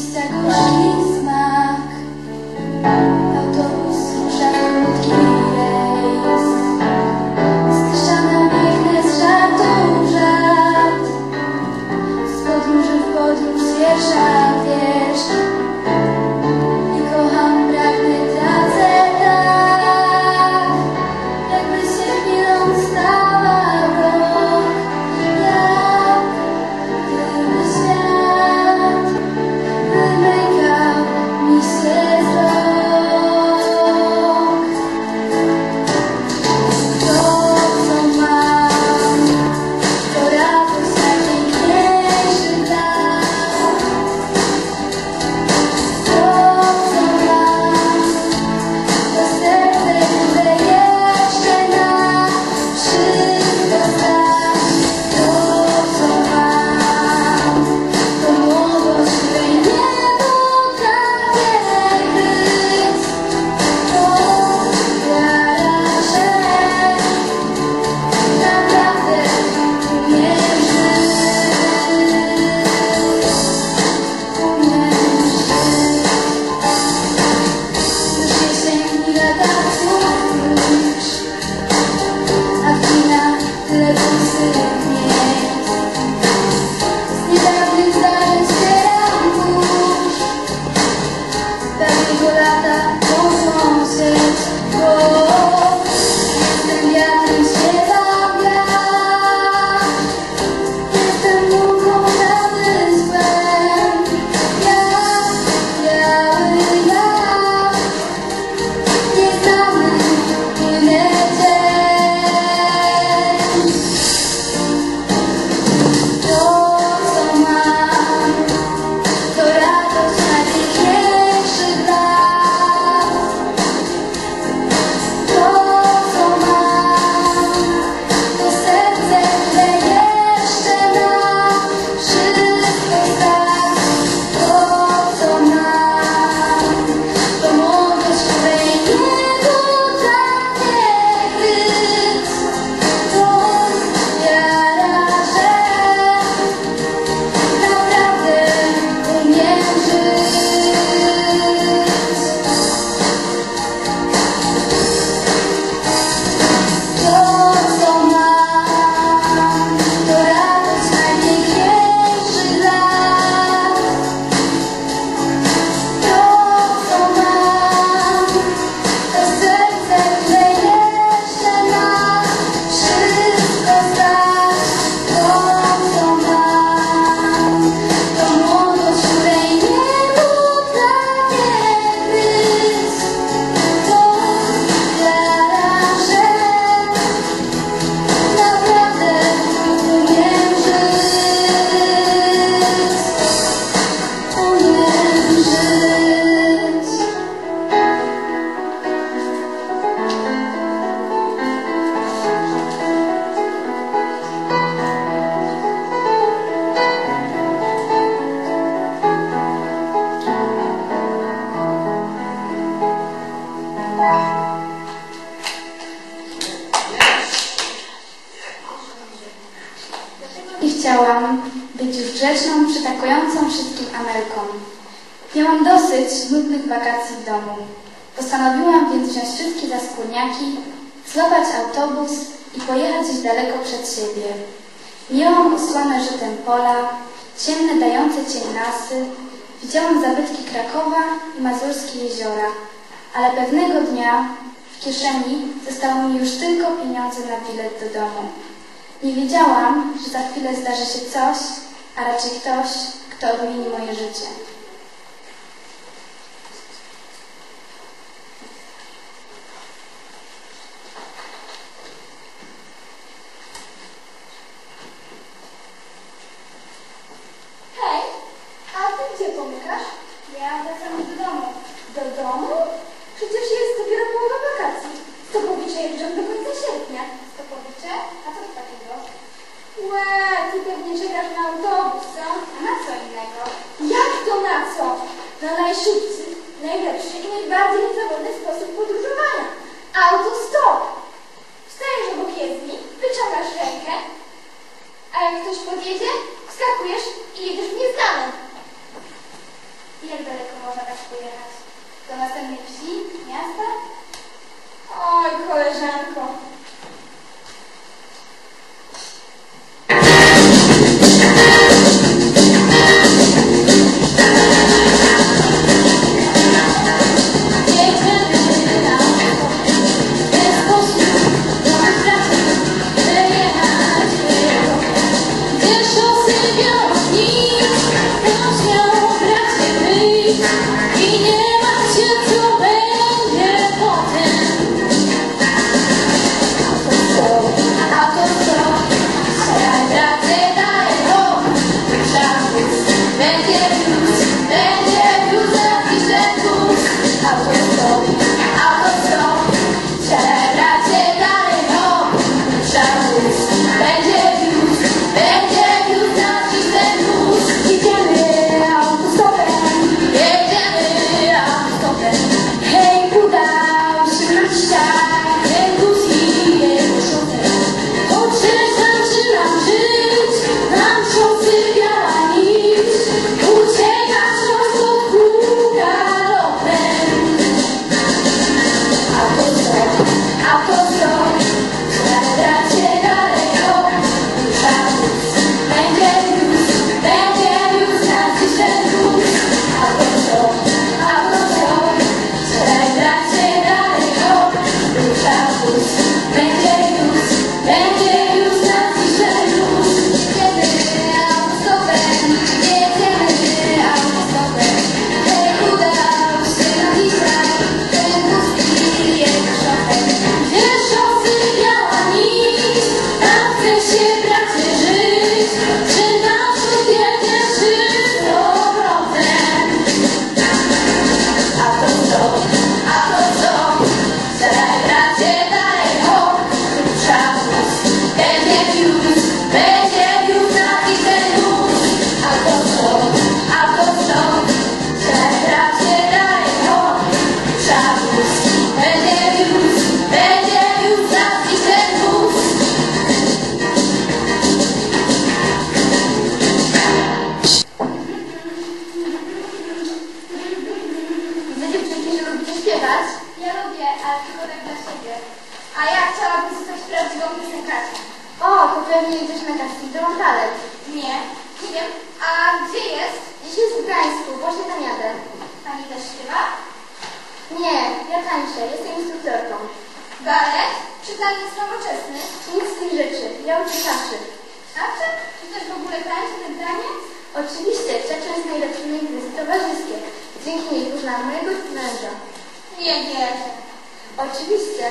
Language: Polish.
dziś tak gorzki smak. Angela. I chciałam być już grzeczną, przytakującą wszystkim Amelką. Miałam dosyć nudnych wakacji w domu. Postanowiłam więc wziąć wszystkie zaskórniaki, złapać autobus i pojechać gdzieś daleko przed siebie. Miałam usłane żytem pola, ciemne dające cień lasy, widziałam zabytki Krakowa i Mazurskie jeziora, ale pewnego dnia w kieszeni zostały mi już tylko pieniądze na bilet do domu. Nie wiedziałam, że za chwilę zdarzy się coś, a raczej ktoś, kto odmieni moje życie. Hej, a ty gdzie pomykasz? Ja wracam do domu. Do domu? Przecież jest dopiero połowa wakacji. Stopowicze jeżdżą do końca sierpnia. Stopowicze? A co to takiego? Łe, ty pewnie czekasz na autobus, co? A na co innego? Jak to na co? Na najszybszy, najlepszy i najbardziej niezawodny sposób podróżowania. Autostop! Wstajesz obok jezdni, wyciągasz rękę, a jak ktoś podjedzie, wskakujesz i jedziesz w nieznaną. Jak daleko można tak pojechać? Do następnej wsi? Miasta? Oj, koleżanko. będziesz megaski, to mam talent. Nie, nie wiem. A gdzie jest? Dziś jest w Gdańsku, właśnie tam jadę. Pani też śpiewa? Nie, ja tańczę, jestem instruktorką. Balet? Czy taniec nowoczesny? Nic z tych rzeczy, ja uczę czaszy. Czaszy? Czy też w ogóle tańczy ten taniec? Oczywiście, czacza jest najlepszymi imprezy towarzyskie. Dzięki niej poznałam mojego męża. Nie wierzę. Oczywiście.